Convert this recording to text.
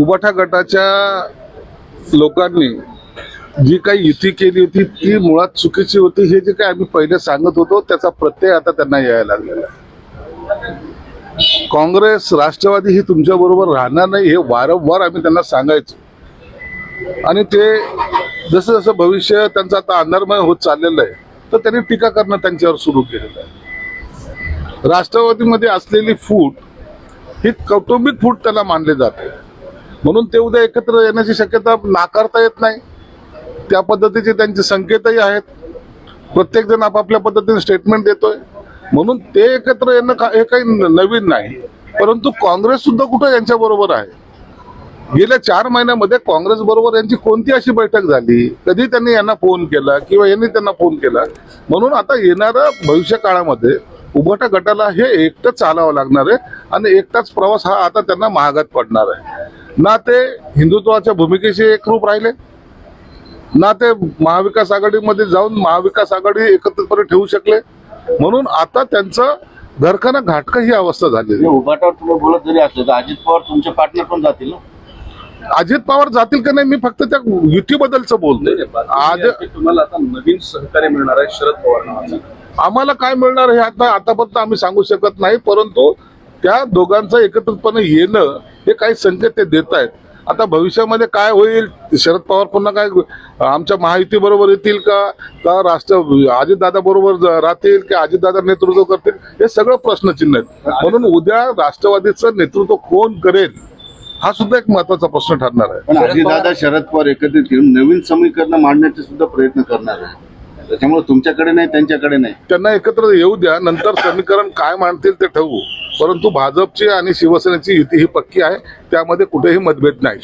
उबाठा गटाच्या लोकांनी जी काही युती केली होती ती मुळात चुकीची होती हे जे काही आम्ही पहिले सांगत होतो त्याचा प्रत्यय आता त्यांना यायला लागलेला आहे. काँग्रेस राष्ट्रवादी ही तुमच्या बरोबर राहणार नाही हे वारंवार आम्ही त्यांना सांगायचो. आणि ते जसं जसं भविष्य त्यांचं आता अंधारमय होत चाललेलं आहे तर त्यांनी टीका करणं त्यांच्यावर सुरू केलेलं आहे. राष्ट्रवादीमध्ये असलेली फूट ही कौटुंबिक फूट त्याला मानले जाते. म्हणून ते उद्या एकत्र येण्याची शक्यता नाकारता येत नाही. त्या पद्धतीचे त्यांचे संकेतही आहेत. प्रत्येक जण आपापल्या पद्धतीने स्टेटमेंट देतोय. म्हणून ते एकत्र येणं का- हे काही न- नवीन नाही. परंतु काँग्रेस सुद्धा कुठं यांच्या बरोबर आहे? गेल्या चार महिन्यामध्ये काँग्रेस बरोबर यांची कोणती अशी बैठक झाली? कधी त्यांनी यांना फोन केला किंवा यांनी त्यांना फोन केला? म्हणून आता येणाऱ्या भविष्य काळामध्ये उभटा गटाला हे एकटं चालावं लागणार आहे आणि एकटाच प्रवास हा आता त्यांना महागात पडणार आहे. ना ते हिंदुत्वाच्या भूमिकेशी एकरूप राहिले ना ते महाविकास आघाडीमध्ये जाऊन महाविकास आघाडी एकत्रितपणे ठेवू शकले. म्हणून आता त्यांचं घरखाना घाटका ही अवस्था आहे. म्हणजे उभाटावर तुम्ही बोलत जरी असले तर अजित पवार तुमचे पार्टनर पण जातील ना? अजित पवार जातील का नाही मी फक्त त्या युतीबद्दलच बोलतोय. आज तुम्हाला आता नवीन सहकार्य मिळणार आहे शरद पवार नावाचं. आम्हाला काय मिळणार हे आता आतापर्यंत आम्ही सांगू शकत नाही परंतु त्या दोघांचं एकत्रितपणे येणं हे काही संकेत ते देत आहेत. आता भविष्यामध्ये काय होईल? शरद पवार पुन्हा काय आमच्या महायुती बरोबर येतील का? का राष्ट्र अजितदादा बरोबर राहतील की अजितदादा नेतृत्व करतील? हे सगळं प्रश्नचिन्ह आहेत. म्हणून उद्या राष्ट्रवादीचं नेतृत्व कोण करेल? हा सुद्धा एक महत्त्वाचा प्रश्न ठरणार आहे. पण अजितदादा शरद पवार एकत्रित घेऊन नवीन समीकरण मांडण्याचे सुद्धा प्रयत्न करणार आहे त्याच्यामुळे तुमच्याकडे नाही त्यांच्याकडे नाही. त्यांना एकत्र येऊ द्या. नंतर समीकरण काय मांडतील ते ठरवू. परंतु भाजपची आणि शिवसेनेची युती ही पक्की आहे त्यामध्ये कुठेही मतभेद नाही.